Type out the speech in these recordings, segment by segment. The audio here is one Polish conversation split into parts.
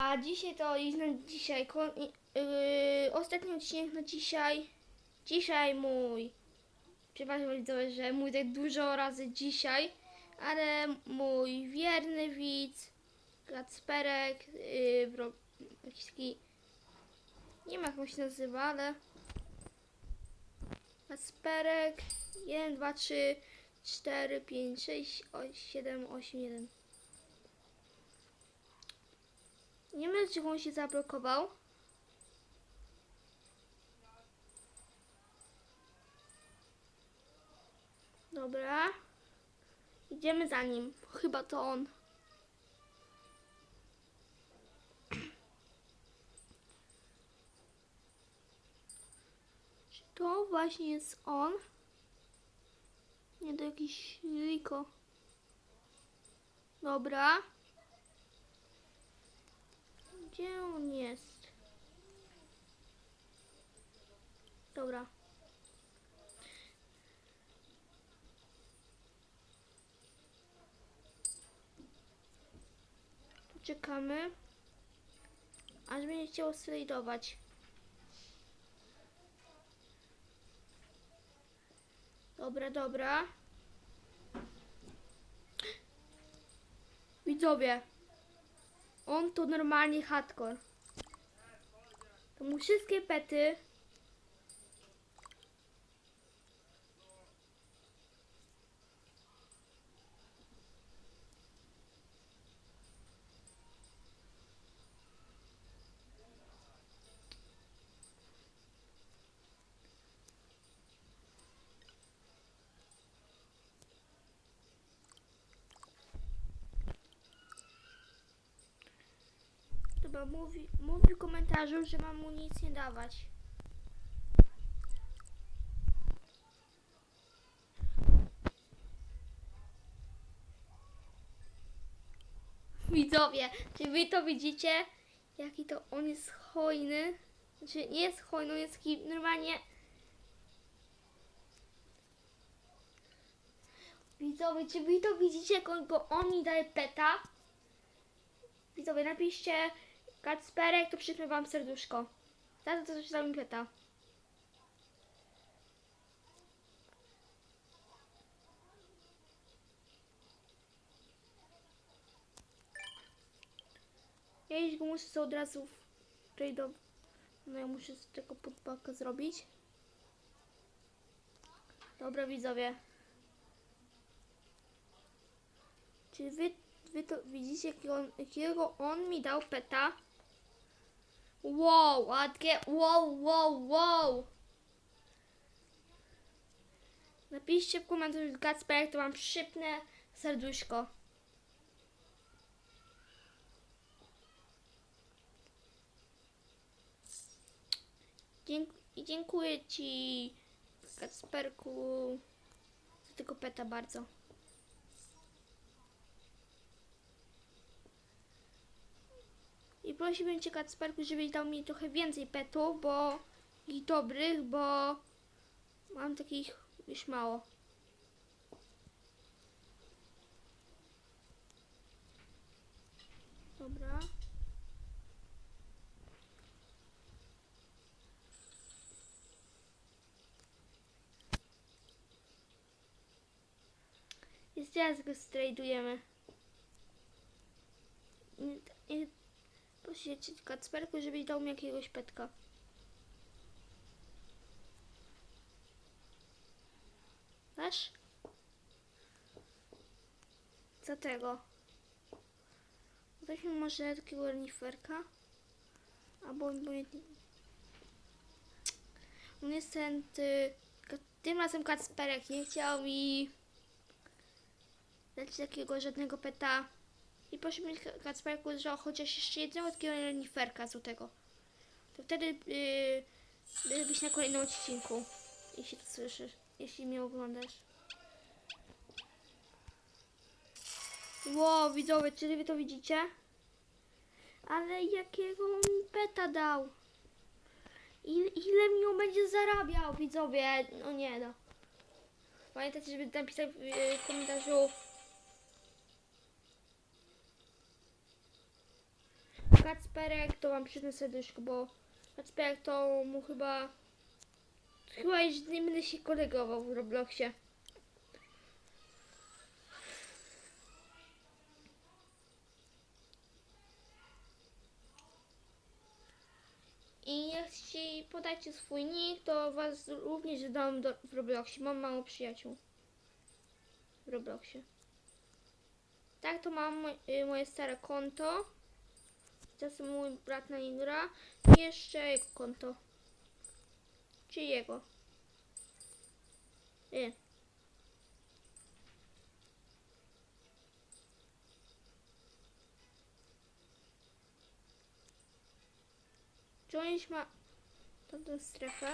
A dzisiaj to jest na dzisiaj. Kon, yy, ostatni odcinek na dzisiaj. Dzisiaj mój. Przepraszam widzowie, że mój tak dużo razy dzisiaj. Ale mój wierny widz, Kacperek, yy, jakiś taki. Nie wiem jak on się nazywa, ale. Kacperek 1, 2, 3, 4, 5, 6, 7, 8, 1. Nie wiem, dlaczego on się zablokował. Dobra. Idziemy za nim. Chyba to on. Czy to właśnie jest on? Nie, to jakiś Riko. Dobra. Gdzie on jest? Dobra. Czekamy. Aż będzie chciało slajdować. Dobra, dobra. Widzowie. On to normalnie hardcore. To mu wszystkie pety. Chyba mówi, mówi w komentarzu, że mam mu nic nie dawać. Widzowie, czy wy to widzicie? Jaki to on jest hojny? Znaczy nie jest hojny, jest taki normalnie... Widzowie, czy wy to widzicie, jak on, go on mi daje peta? Widzowie, napiszcie Kacperek, to przypnę wam serduszko. Za to, co coś tam mi pyta. Ja go muszę sobie od razu trade'ować. No ja muszę z tego podpakę zrobić. Dobra widzowie. Czy wy, wy to widzicie, jakiego on, jakiego on mi dał peta? Wow, ładnie, wow, wow, wow. Napiszcie w komentarzu Kacper, to mam przypnę serduszko. Dziękuję Ci, Kacperku, za tego peta bardzo. I prosiłbym Cię, Kacperku, żebyś dał mi trochę więcej petów, bo ich dobrych, bo mam takich już mało. Dobra. Jeszcze raz go strajdujemy. Prosicie Cię, Kacperku, żebyś dał mi jakiegoś petka. Dasz? Co tego? Weźmy może takiego reniferka. Albo obojętnie. No niestety, ka- tym razem Kacperek nie chciał mi dać takiego żadnego peta. I prosimy Kacperku, że chociaż jeszcze jednego takiego reniferka złotego. To wtedy yy, byś na kolejnym odcinku, jeśli to słyszysz, jeśli mnie oglądasz. Wow, widzowie, czy wy to widzicie? Ale jakiego mi peta dał? Ile, ile mi on będzie zarabiał, widzowie? No nie no. Pamiętajcie, żeby napisać w, yy, w komentarzu Kacperek, to wam przyznę serduszko, bo Kacperek to mu chyba... Chyba już z nim będę się kolegował w Robloxie. I jeśli podacie swój nick, to was również dodam do, w Robloxie. Mam mało przyjaciół w Robloxie. Tak, to mam y, moje stare konto. Teraz mój brat na nim gra. I jeszcze jego konto. Czy jego. Y. Czy on ma tamtą strefę?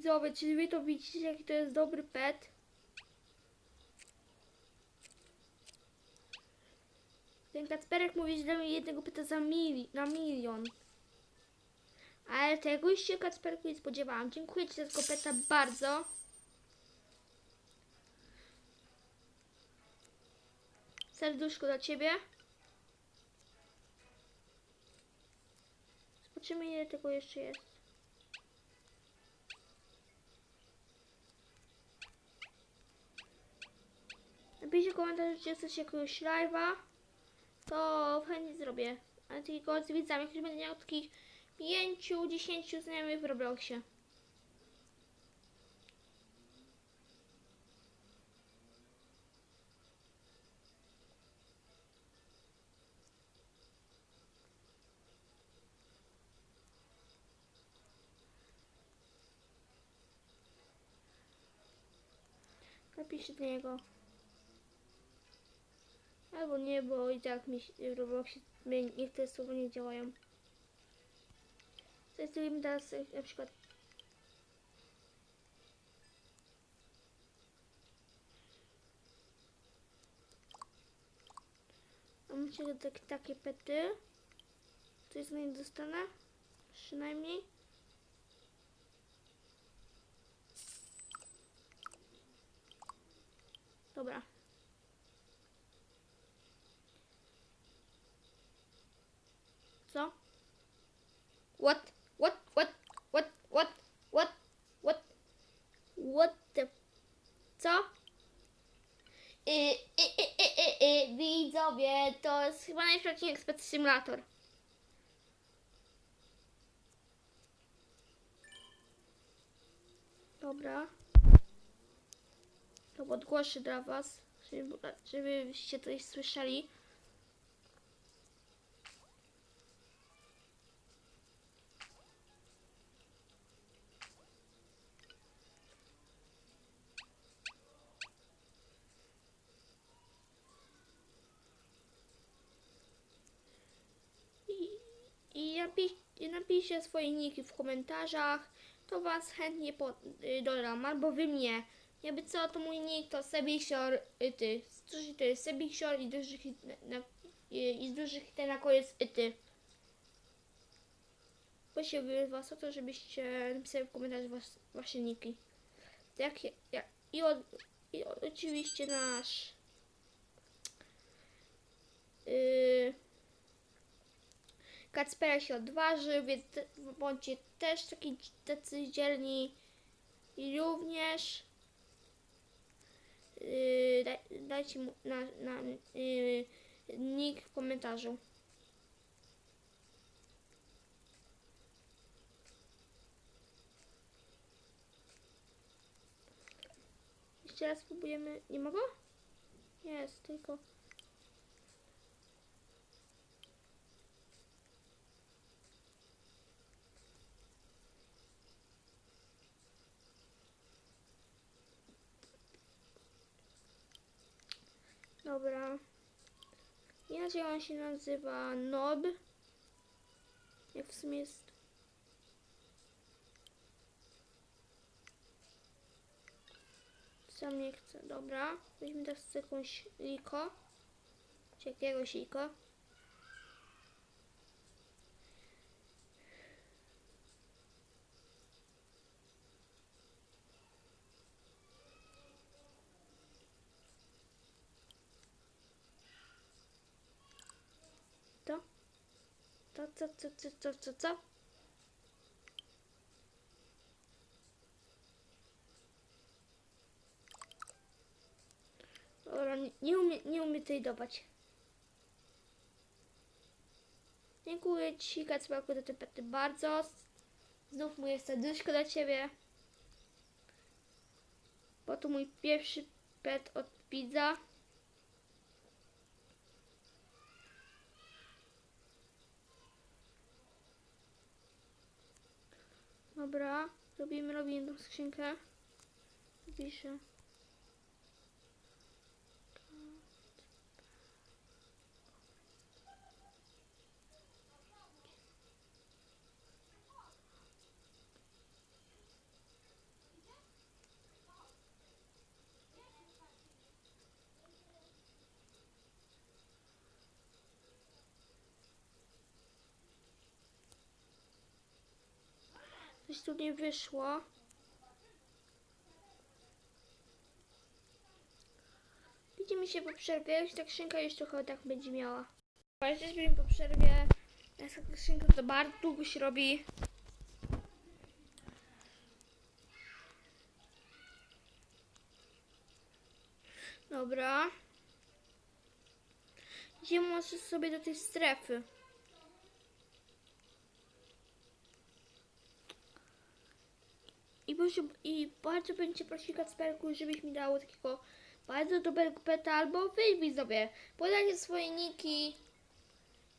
Widzowie, czy wy to widzicie, jaki to jest dobry pet? Ten Kacperek mówi, że damy jednego peta za mili na milion. Ale tego już się Kacperku nie spodziewałam. Dziękuję Ci za tego peta bardzo. Serduszko dla Ciebie. Zobaczymy ile tego jeszcze jest. Napiszcie komentarz, czy chcecie jakiegoś live'a, to chętnie zrobię. Ale tylko z widzami, którzy będę miał takich 5-10 znajomych w Robloxie. Napiszcie do niego. Albo nie, bo i tak mi się- w Robloxie niektóre słowa nie działają. Testujemy teraz na przykład? Że tak, takie pety. Coś z niej dostanę przynajmniej. Dobra przecinek Space Simulator. Dobra. To odgłoszę dla was, żeby, żebyście coś słyszeli. Napisz, napiszcie swoje niki w komentarzach, to was chętnie po, y, dodam, albo wy mnie. Jakby co, to mój nick to Sebixior, y, ty, cóż to jest Sebixior i duży hit na, na, y, i z dużych hit na koniec y, ty. Prosiłbym was o to, żebyście napisali w komentarzu was, wasze niki. Jak, jak, i, od, I oczywiście nasz yy, Kacpera się odważy, więc bądźcie też taki tacy dzielni i również yy, daj, dajcie mu na, na yy, nick w komentarzu. Jeszcze raz spróbujemy. Nie mogę? Jest, tylko. Dobra. Inaczej on się nazywa Nob. Jak w sumie jest. Sam nie chcę. Dobra. Weźmy teraz jakąś liko. Czy jakiegoś liko. Co, co, co, co, co, co, co? Dobra, nie, umie, nie umie tej dopać. Dziękuję Ci, Kacperku, za te pety bardzo. Znów moje serduszko dla Ciebie. Bo to mój pierwszy pet od widza. Dobra, robimy, robimy tą skrzynkę. Piszę. Coś tu nie wyszło. Widzimy się po przerwie. Ta skrzynka już trochę tak będzie miała. Jesteśmy po przerwie. Ta skrzynka to bardzo długo się robi. Dobra. Idziemy sobie do tej strefy. I, bardzo bym Cię prosił, Kacperku, żebyś mi dało takiego bardzo dobrego peta, albo wyjmij sobie, podajcie swoje niki.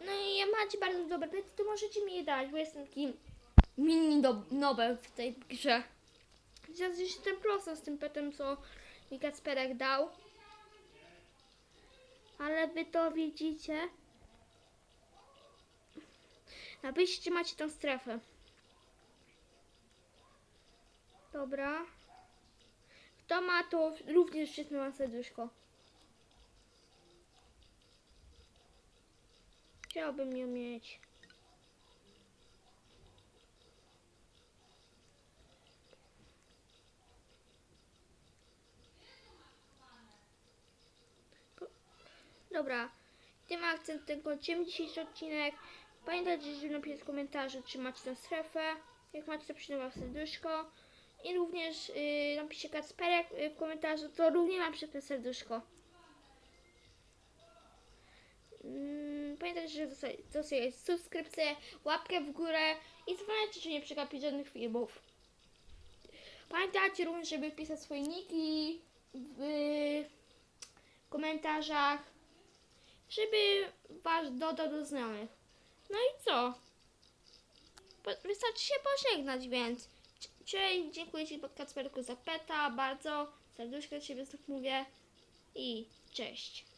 No i jak macie bardzo dobre pety, to możecie mi je dać, bo jestem taki mini nobel w tej grze. Teraz jeszcze ten proces z tym petem, co mi Kacperek dał. Ale wy to widzicie. Napiszcie, macie tą strefę. Dobra. Kto ma to również wszystko ma serduszko. Chciałbym ją mieć. Dobra. Tym akcentem kończymy dzisiejszy odcinek. Pamiętajcie, żeby napisać w komentarzu, czy macie tę strefę. Jak macie, to przyjmę serduszko. I również yy, napiszcie Kacperek y, w komentarzu, to również mam przypnę serduszko. Mm, Pamiętajcie, że zostawić subskrypcję, łapkę w górę i zapamiętajcie, że nie przegapić żadnych filmów. Pamiętajcie również, żeby wpisać swoje niki w komentarzach, żeby was dodał do znajomych. No i co? Wystarczy się pożegnać, więc cześć, dziękuję Ci Kacperku za peta, bardzo serduszko Ciebie znów mówię i cześć.